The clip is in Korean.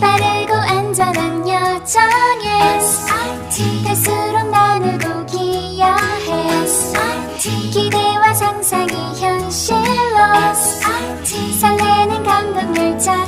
빠르고 안전한 여정에 SRT 갈수록 나누고 기여해 기대와 상상이 현실로 설레는 감동 열차